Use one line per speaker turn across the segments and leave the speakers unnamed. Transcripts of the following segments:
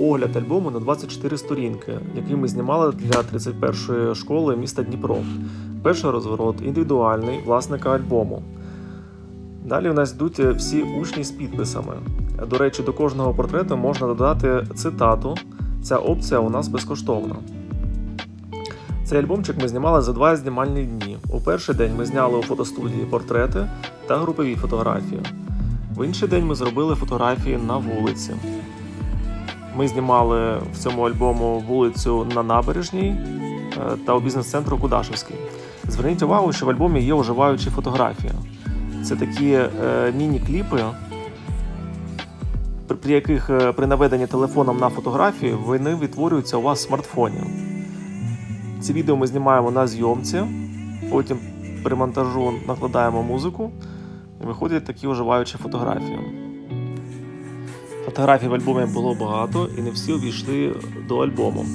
огляд альбому на 24 сторінки, який ми знімали для 31-ї школи міста Дніпро. Перший розворот індивідуальний власника альбому. Далі у нас йдуть всі учні з підписами. До речі, до кожного портрету можна додати цитату. Ця опція у нас безкоштовна. Цей альбомчик ми знімали за два знімальні дні. У перший день ми зняли у фотостудії портрети та групові фотографії. В інший день ми зробили фотографії на вулиці. Ми знімали в цьому альбому вулицю на набережній е, та у бізнес-центру Кудашевський. Зверніть увагу, що в альбомі є оживаючі фотографії. Це такі е, міні-кліпи, при, при яких е, при наведенні телефоном на фотографію вони відтворюються у вас в смартфоні. Ці відео ми знімаємо на зйомці, потім при монтажу накладаємо музику і виходять такі оживаючі фотографії. Фотографій в альбомі було багато і не всі увійшли до альбому.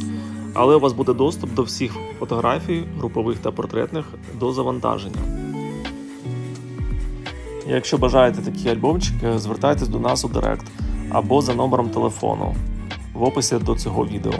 Але у вас буде доступ до всіх фотографій, групових та портретних, до завантаження. Якщо бажаєте такі альбомчики, звертайтесь до нас у Директ або за номером телефону в описі до цього відео.